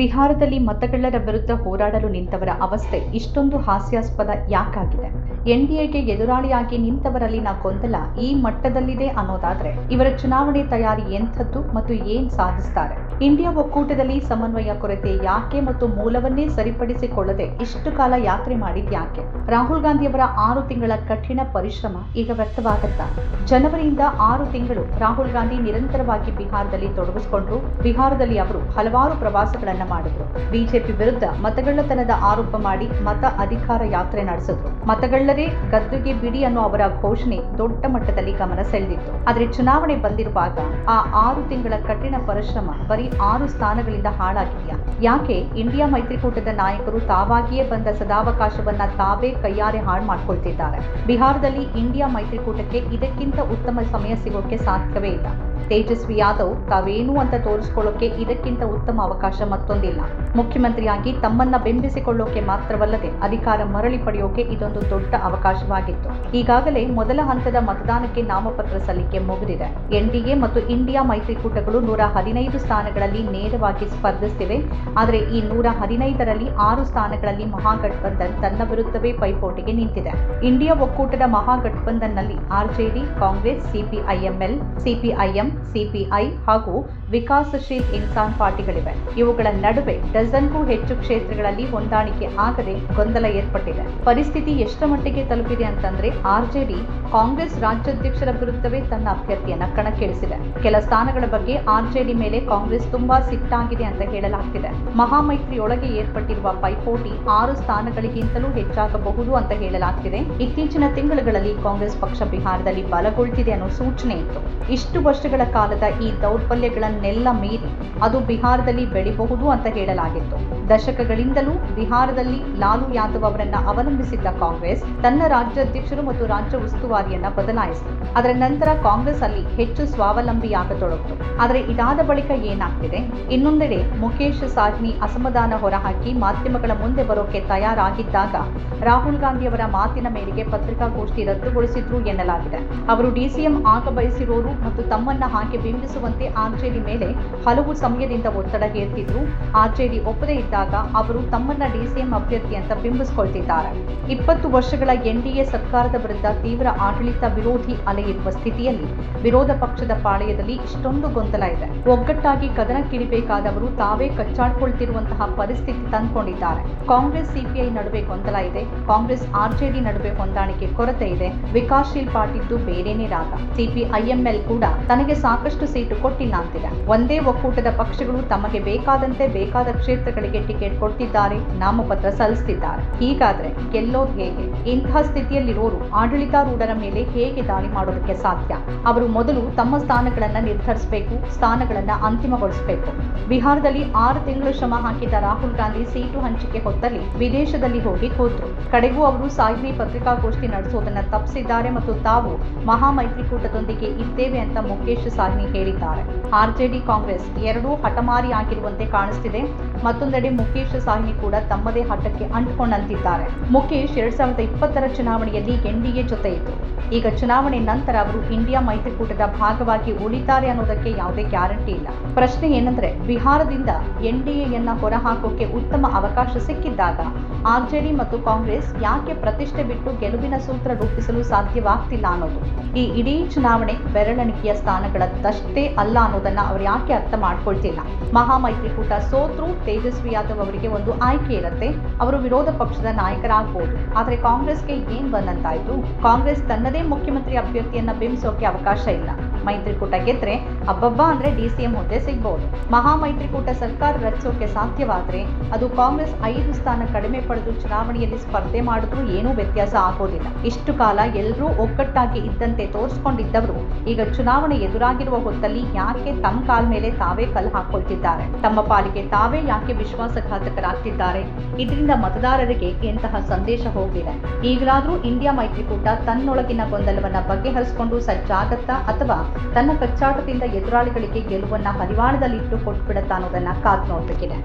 ಬಿಹಾರದಲ್ಲಿ ಮತಗಳ್ಳರ ವಿರುದ್ಧ ಹೋರಾಡಲು ನಿಂತವರ ಅವಸ್ಥೆ ಇಷ್ಟೊಂದು ಹಾಸ್ಯಾಸ್ಪದ ಯಾಕಾಗಿದೆ? ಎನ್ಡಿಎಗೆ ಎದುರಾಳಿಯಾಗಿ ನಿಂತವರಲ್ಲಿನ ಗೊಂದಲ ಈ ಮಟ್ಟದಲ್ಲಿದೆ ಅನ್ನೋದಾದ್ರೆ ಇವರ ಚುನಾವಣೆ ತಯಾರಿ ಎಂಥದ್ದು ಮತ್ತು ಏನ್ ಸಾಧಿಸ್ತಾರೆ? ಇಂಡಿಯಾ ಒಕ್ಕೂಟದಲ್ಲಿ ಸಮನ್ವಯ ಕೊರತೆ ಯಾಕೆ ಮತ್ತು ಮೂಲವನ್ನೇ ಸರಿಪಡಿಸಿಕೊಳ್ಳದೆ ಇಷ್ಟು ಕಾಲ ಯಾತ್ರೆ ಮಾಡಿದ್ ಯಾಕೆ? ರಾಹುಲ್ ಗಾಂಧಿಯವರ ಆರು ತಿಂಗಳ ಕಠಿಣ ಪರಿಶ್ರಮ ಈಗ ವ್ಯಕ್ತವಾಗುತ್ತಾ? ಜನವರಿಯಿಂದ ಆರು ತಿಂಗಳು ರಾಹುಲ್ ಗಾಂಧಿ ನಿರಂತರವಾಗಿ ಬಿಹಾರದಲ್ಲಿ ತೊಡಗಿಸಿಕೊಂಡ್ರು ಬಿಹಾರದಲ್ಲಿ ಅವರು ಹಲವಾರು ಪ್ರವಾಸಗಳನ್ನ ಮಾಡಿದ್ರು. ಬಿಜೆಪಿ ವಿರುದ್ಧ ಮತಗಳ್ಳತನದ ಆರೋಪ ಮಾಡಿ ಮತ ಅಧಿಕಾರ ಯಾತ್ರೆ ನಡೆಸಿದ್ರು. ಮತಗಳ್ಳರೇ ಗದ್ದುಗೆ ಬಿಡಿ ಅನ್ನೋ ಅವರ ಘೋಷಣೆ ದೊಡ್ಡ ಮಟ್ಟದಲ್ಲಿ ಗಮನ ಸೆಳೆದಿತ್ತು. ಆದ್ರೆ ಚುನಾವಣೆ ಬಂದಿರುವಾಗ ಆ ಆರು ತಿಂಗಳ ಕಠಿಣ ಪರಿಶ್ರಮ ಬರೀ ಆರು ಸ್ಥಾನಗಳಿಂದ ಹಾಳಾಗಿದೆಯಾ? ಯಾಕೆ ಇಂಡಿಯಾ ಮೈತ್ರಿಕೂಟದ ನಾಯಕರು ತಾವಾಗಿಯೇ ಬಂದ ಸದಾವಕಾಶವನ್ನ ತಾವೇ ಕೈಯಾರೆ ಹಾಳು ಮಾಡ್ಕೊಳ್ತಿದ್ದಾರೆ? ಬಿಹಾರದಲ್ಲಿ ಇಂಡಿಯಾ ಮೈತ್ರಿಕೂಟಕ್ಕೆ ಇದಕ್ಕಿಂತ ಉತ್ತಮ ಸಮಯ ಸಿಗೋಕೆ ಸಾಧ್ಯವೇ ಇಲ್ಲ. ತೇಜಸ್ವಿ ಯಾದವ್ ತಾವೇನು ಅಂತ ತೋರಿಸಿಕೊಳ್ಳೋಕೆ ಇದಕ್ಕಿಂತ ಉತ್ತಮ ಅವಕಾಶ ಮತ್ತೊಂದಿಲ್ಲ. ಮುಖ್ಯಮಂತ್ರಿಯಾಗಿ ತಮ್ಮನ್ನ ಬೆಂಬಲಿಸಿಕೊಳ್ಳೋಕೆ ಮಾತ್ರವಲ್ಲದೆ ಅಧಿಕಾರ ಮರಳಿ ಪಡೆಯೋಕೆ ಇದೊಂದು ದೊಡ್ಡ ಅವಕಾಶವಾಗಿತ್ತು. ಈಗಾಗಲೇ ಮೊದಲ ಹಂತದ ಮತದಾನಕ್ಕೆ ನಾಮಪತ್ರ ಸಲ್ಲಿಕೆ ಮುಗಿದಿದೆ. ಎನ್ಡಿಎ ಮತ್ತು ಇಂಡಿಯಾ ಮೈತ್ರಿಕೂಟಗಳು ನೂರ ಹದಿನೈದು ಸ್ಥಾನಗಳಲ್ಲಿ ನೇರವಾಗಿ ಸ್ಪರ್ಧಿಸುತ್ತಿವೆ ಆದರೆ ಈ ನೂರ ಹದಿನೈದರಲ್ಲಿ ಆರು ಸ್ಥಾನಗಳಲ್ಲಿ ಮಹಾಗಠಬಂಧನ್ ತನ್ನ ವಿರುದ್ಧವೇ ಪೈಪೋಟಿಗೆ ನಿಂತಿದೆ. ಇಂಡಿಯಾ ಒಕ್ಕೂಟದ ಮಹಾಗಠಬಂಧನ್ನಲ್ಲಿ RJD, Congress, CPIML, CPIM CPI ಹಾಗೂ ವಿಕಾಸಶೀಲ್ ಇನ್ಸಾನ್ ಪಾರ್ಟಿಗಳಿವೆ. ಇವುಗಳ ನಡುವೆ ಡಜನ್ಗೂ ಹೆಚ್ಚು ಕ್ಷೇತ್ರಗಳಲ್ಲಿ ಹೊಂದಾಣಿಕೆ ಆಗದೆ ಗೊಂದಲ ಏರ್ಪಟ್ಟಿದೆ. ಪರಿಸ್ಥಿತಿ ಎಷ್ಟರ ಮಟ್ಟಿಗೆ ತಲುಪಿದೆ ಅಂತಂದ್ರೆ ಆರ್ಜೆಡಿ ಕಾಂಗ್ರೆಸ್ ರಾಜ್ಯಾಧ್ಯಕ್ಷರ ವಿರುದ್ಧವೇ ತನ್ನ ಅಭ್ಯರ್ಥಿಯನ್ನ ಕಣಕ್ಕಿಳಿಸಿದೆ. ಕೆಲ ಸ್ಥಾನಗಳ ಬಗ್ಗೆ ಆರ್ಜೆಡಿ ಮೇಲೆ ಕಾಂಗ್ರೆಸ್ ತುಂಬಾ ಸಿಟ್ಟಾಗಿದೆ ಅಂತ ಹೇಳಲಾಗ್ತಿದೆ. ಮಹಾಮೈತ್ರಿಯೊಳಗೆ ಏರ್ಪಟ್ಟಿರುವ ಪೈಪೋಟಿ ಆರು ಸ್ಥಾನಗಳಿಗಿಂತಲೂ ಹೆಚ್ಚಾಗಬಹುದು ಅಂತ ಹೇಳಲಾಗ್ತಿದೆ. ಇತ್ತೀಚಿನ ತಿಂಗಳುಗಳಲ್ಲಿ ಕಾಂಗ್ರೆಸ್ ಪಕ್ಷ ಬಿಹಾರದಲ್ಲಿ ಬಲಗೊಳ್ತಿದೆ ಅನ್ನೋ ಸೂಚನೆ ಇತ್ತು. ಇಷ್ಟು ವರ್ಷಗಳ ಕಾಲದ ಈ ದೌರ್ಬಲ್ಯಗಳನ್ನೆಲ್ಲ ಮೀರಿ ಅದು ಬಿಹಾರದಲ್ಲಿ ಬೆಳಿಬಹುದು ಅಂತ ಹೇಳಲಾಗಿತ್ತು. ದಶಕಗಳಿಂದಲೂ ಬಿಹಾರದಲ್ಲಿ ಲಾಲು ಯಾದವ್ ಅವರನ್ನ ಅವಲಂಬಿಸಿದ್ದ ಕಾಂಗ್ರೆಸ್ ತನ್ನ ರಾಜ್ಯಾಧ್ಯಕ್ಷರು ಮತ್ತು ರಾಜ್ಯ ಉಸ್ತುವಾರಿಯನ್ನ ಬದಲಾಯಿಸಿತು. ಅದರ ನಂತರ ಕಾಂಗ್ರೆಸ್ ಅಲ್ಲಿ ಹೆಚ್ಚು ಸ್ವಾವಲಂಬಿಯಾಗತೊಡಗಿತು ಆದರೆ ಇದಾದ ಬಳಿಕ ಏನಾಗ್ತಿದೆ? ಇನ್ನೊಂದೆಡೆ ಮುಖೇಶ್ ಸಾಹ್ನಿ ಅಸಮಾಧಾನ ಹೊರಹಾಕಿ ಮಾಧ್ಯಮಗಳ ಮುಂದೆ ಬರೋಕೆ ತಯಾರಾಗಿದ್ದಾಗ ರಾಹುಲ್ ಗಾಂಧಿ ಅವರ ಮಾತಿನ ಮೇರೆಗೆ ಪತ್ರಿಕಾಗೋಷ್ಠಿ ರದ್ದುಗೊಳಿಸಿದ್ರು ಎನ್ನಲಾಗಿದೆ. ಅವರು ಡಿಸಿಎಂ ಆಗ ಬಯಸಿರೋರು ಮತ್ತು ತಮ್ಮನ್ನ ಹಾಗೆ ಬಿಂಬಿಸುವಂತೆ ಆರ್ಜೆಡಿ ಮೇಲೆ ಹಲವು ಸಮಯದಿಂದ ಒತ್ತಡ ಹೇರ್ತಿದ್ರು. ಆರ್ಜೆಡಿ ಒಪ್ಪದೇ ಇದ್ದಾಗ ಅವರು ತಮ್ಮನ್ನ ಡಿಸಿಎಂ ಅಭ್ಯರ್ಥಿ ಅಂತ ಬಿಂಬಿಸಿಕೊಳ್ತಿದ್ದಾರೆ. ಇಪ್ಪತ್ತು ವರ್ಷಗಳ ಎನ್ಡಿಎ ಸರ್ಕಾರದ ವಿರುದ್ಧ ತೀವ್ರ ಆಡಳಿತ ವಿರೋಧಿ ಅಲೆ ಇರುವ ಸ್ಥಿತಿಯಲ್ಲಿ ವಿರೋಧ ಪಕ್ಷದ ಪಾಳೆಯದಲ್ಲಿ ಇಷ್ಟೊಂದು ಗೊಂದಲ ಇದೆ. ಒಗ್ಗಟ್ಟಾಗಿ ಕದನಕ್ಕಿಳಿಬೇಕಾದವರು ತಾವೇ ಕಚ್ಚಾಡ್ಕೊಳ್ತಿರುವಂತಹ ಪರಿಸ್ಥಿತಿ ತಂದುಕೊಂಡಿದ್ದಾರೆ. ಕಾಂಗ್ರೆಸ್ ಸಿಪಿಐ ನಡುವೆ ಗೊಂದಲ ಇದೆ. ಕಾಂಗ್ರೆಸ್ ಆರ್ಜೆಡಿ ನಡುವೆ ಹೊಂದಾಣಿಕೆ ಕೊರತೆ ಇದೆ. ವಿಕಾಸಶೀಲ್ ಪಾರ್ಟಿದ್ದು ಬೇರೆನೇ ರಾಗ. ಸಿಪಿಐಎಂಎಲ್ ಕೂಡ ತನಗೆ ಸಾಕಷ್ಟು ಸೀಟು ಕೊಟ್ಟಿಲ್ಲ ಅಂತಿದೆ. ಒಂದೇ ಒಕ್ಕೂಟದ ಪಕ್ಷಗಳು ತಮಗೆ ಬೇಕಾದಂತೆ ಬೇಕಾದ ಕ್ಷೇತ್ರಗಳಿಗೆ ಟಿಕೆಟ್ ಕೊಟ್ಟಿದ್ದಾರೆ ನಾಮಪತ್ರ ಸಲ್ಲಿಸುತ್ತಿದ್ದಾರೆ ಹೀಗಾದ್ರೆ ಗೆಲ್ಲೋದು ಹೇಗೆ? ಇಂತಹ ಸ್ಥಿತಿಯಲ್ಲಿರೋರು ಆಡಳಿತಾರೂಢರ ಮೇಲೆ ಹೇಗೆ ದಾಳಿ ಮಾಡೋದಕ್ಕೆ ಸಾಧ್ಯ? ಅವರು ಮೊದಲು ತಮ್ಮ ಸ್ಥಾನಗಳನ್ನ ನಿರ್ಧರಿಸಬೇಕು, ಸ್ಥಾನಗಳನ್ನ ಅಂತಿಮಗೊಳಿಸಬೇಕು. ಬಿಹಾರದಲ್ಲಿ ಆರು ತಿಂಗಳು ಶ್ರಮ ಹಾಕಿದ ರಾಹುಲ್ ಗಾಂಧಿ ಸೀಟು ಹಂಚಿಕೆ ಹೊತ್ತಲ್ಲಿ ವಿದೇಶದಲ್ಲಿ ಹೋಗಿ ಹೋದ್ರು ಕಡೆಗೂ ಅವರು ಸಾಹಿಬಿ ಪತ್ರಿಕಾಗೋಷ್ಠಿ ನಡೆಸೋದನ್ನ ತಪ್ಪಿಸಿದ್ದಾರೆ ಮತ್ತು ತಾವು ಮಹಾಮೈತ್ರಿಕೂಟದೊಂದಿಗೆ ಇದ್ದೇವೆ ಅಂತ ಮುಖೇಶ್ ಸಾಹ್ನಿ ಹೇಳಿದ್ದಾರೆ. ಆರ್ಜೆಡಿ ಕಾಂಗ್ರೆಸ್ ಎರಡೂ ಹಠಮಾರಿ ಆಗಿರುವಂತೆ ಕಾಣಿಸ್ತಿದೆ. ಮತ್ತೊಂದೆಡೆ ಮುಖೇಶ್ ಸಾಹ್ನಿ ಕೂಡ ತಮ್ಮದೇ ಹಠಕ್ಕೆ ಅಂಟಿಕೊಂಡಂತಿದ್ದಾರೆ. ಮುಖೇಶ್ ಎರಡ್ ಸಾವಿರದ ಇಪ್ಪತ್ತರ ಚುನಾವಣೆಯಲ್ಲಿ ಎನ್ಡಿಎ ಜೊತೆ ಇತ್ತು ಈಗ ಚುನಾವಣೆ ನಂತರ ಅವರು ಇಂಡಿಯಾ ಮೈತ್ರಿಕೂಟದ ಭಾಗವಾಗಿ ಉಳಿತಾರೆ ಅನ್ನೋದಕ್ಕೆ ಯಾವುದೇ ಗ್ಯಾರಂಟಿ ಇಲ್ಲ. ಪ್ರಶ್ನೆ ಏನಂದ್ರೆ, ಬಿಹಾರದಿಂದ ಎನ್ಡಿಎಯನ್ನ ಹೊರಹಾಕೋಕೆ ಉತ್ತಮ ಅವಕಾಶ ಸಿಕ್ಕಿದ್ದಾಗ ಆರ್ಜೆಡಿ ಮತ್ತು ಕಾಂಗ್ರೆಸ್ ಯಾಕೆ ಪ್ರತಿಷ್ಠೆ ಬಿಟ್ಟು ಗೆಲುವಿನ ಸೂತ್ರ ರೂಪಿಸಲು ಸಾಧ್ಯವಾಗ್ತಿಲ್ಲ ಅನ್ನೋದು. ಈ ಇಡೀ ಚುನಾವಣೆ ಬೆರಳೆಣಿಕೆಯ ಸ್ಥಾನಗಳದ್ದಷ್ಟೇ ಅಲ್ಲ ಅನ್ನೋದನ್ನ ಅವ್ರು ಯಾಕೆ ಅರ್ಥ ಮಾಡ್ಕೊಳ್ತಿಲ್ಲ? ಮಹಾಮೈತ್ರಿಕೂಟ ಸೋತ್ರು ತೇಜಸ್ವಿ ಯಾದವ್ ಅವರಿಗೆ ಒಂದು ಆಯ್ಕೆ ಇರುತ್ತೆ, ಅವರು ವಿರೋಧ ಪಕ್ಷದ ನಾಯಕರಾಗಬಹುದು ಆದರೆ ಕಾಂಗ್ರೆಸ್ಗೆ ಏನ್ ಬಂದಂತಾಯ್ತು? ಕಾಂಗ್ರೆಸ್ ತನ್ನದೇ ಮುಖ್ಯಮಂತ್ರಿ ಅಭ್ಯರ್ಥಿಯನ್ನ ಬಿಂಬಿಸೋಕೆ ಅವಕಾಶ ಇಲ್ಲ. ಮೈತ್ರಿಕೂಟ ಗೆದ್ರೆ ಅಬ್ಬಬ್ಬಾ ಅಂದ್ರೆ ಡಿಸಿಎಂ ಹುದ್ದೆ ಸಿಗ್ಬಹುದು ಮಹಾಮೈತ್ರಿಕೂಟ ಸರ್ಕಾರ ರಚಿಸೋಕೆ ಸಾಧ್ಯವಾದ್ರೆ ಅದು ಕಾಂಗ್ರೆಸ್ ಐದು ಸ್ಥಾನ ಕಡಿಮೆ ಪಡೆದು ಚುನಾವಣೆಯಲ್ಲಿ ಸ್ಪರ್ಧೆ ಮಾಡಿದ್ರೂ ಏನೂ ವ್ಯತ್ಯಾಸ ಆಗೋದಿಲ್ಲ. ಇಷ್ಟು ಕಾಲ ಎಲ್ಲರೂ ಒಗ್ಗಟ್ಟಾಗಿ ಇದ್ದಂತೆ ತೋರಿಸ್ಕೊಂಡಿದ್ದವರು ಈಗ ಚುನಾವಣೆ ಎದುರಾಗಿರುವ ಹೊತ್ತಲ್ಲಿ ಯಾಕೆ ತಮ್ಮ ಕಾಲ್ ಮೇಲೆ ತಾವೇ ಕಲ್ಲು ಹಾಕೊಳ್ತಿದ್ದಾರೆ? ತಮ್ಮ ಪಾಲಿಗೆ ತಾವೇ ಯಾಕೆ ವಿಶ್ವಾಸಘಾತಕರಾಗ್ತಿದ್ದಾರೆ ಇದರಿಂದ ಮತದಾರರಿಗೆ ಎಂತಹ ಸಂದೇಶ ಹೋಗಿದೆ ಈಗಲಾದರೂ ಇಂಡಿಯಾ ಮೈತ್ರಿಕೂಟ ತನ್ನೊಳಗಿನ ಗೊಂದಲವನ್ನ ಬಗೆಹರಿಸಿಕೊಂಡು ಸಜ್ಜಾಗತ್ತಾ ಅಥವಾ ತನ್ನ ಕಚ್ಚಾಟದಿಂದ ಎದುರಾಳಿಗಳಿಗೆ ಗೆಲುವನ್ನ ಹರಿವಾಣದಲ್ಲಿಟ್ಟು ಕೊಟ್ಬಿಡತ್ತಾ ಅನ್ನೋದನ್ನ ಕಾದ್ ನೋಡ್ಬೇಕಿದೆ.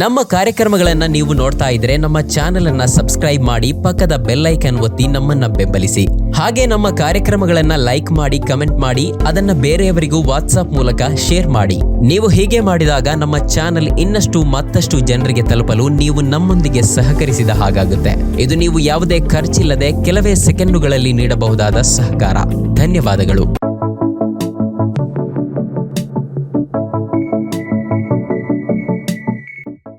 ನಮ್ಮ ಕಾರ್ಯಕ್ರಮಗಳನ್ನ ನೀವು ನೋಡ್ತಾ ಇದ್ರೆ ನಮ್ಮ ಚಾನೆಲ್ ಅನ್ನ ಸಬ್ಸ್ಕ್ರೈಬ್ ಮಾಡಿ ಪಕ್ಕದ ಬೆಲ್ ಐಕನ್ ಒತ್ತಿ ನಮ್ಮನ್ನ ಬೆಂಬಲಿಸಿ. ಹಾಗೆ ನಮ್ಮ ಕಾರ್ಯಕ್ರಮಗಳನ್ನ ಲೈಕ್ ಮಾಡಿ, ಕಮೆಂಟ್ ಮಾಡಿ, ಅದನ್ನ ಬೇರೆಯವರಿಗೂ ವಾಟ್ಸ್ಆಪ್ ಮೂಲಕ ಶೇರ್ ಮಾಡಿ. ನೀವು ಹೀಗೆ ಮಾಡಿದಾಗ ನಮ್ಮ ಚಾನೆಲ್ ಇನ್ನಷ್ಟು ಮತ್ತಷ್ಟು ಜನರಿಗೆ ತಲುಪಲು ನೀವು ನಮ್ಮೊಂದಿಗೆ ಸಹಕರಿಸಿದ ಹಾಗಾಗುತ್ತೆ. ಇದು ನೀವು ಯಾವುದೇ ಖರ್ಚಿಲ್ಲದೆ ಕೆಲವೇ ಸೆಕೆಂಡುಗಳಲ್ಲಿ ನೀಡಬಹುದಾದ ಸಹಕಾರ. ಧನ್ಯವಾದಗಳು.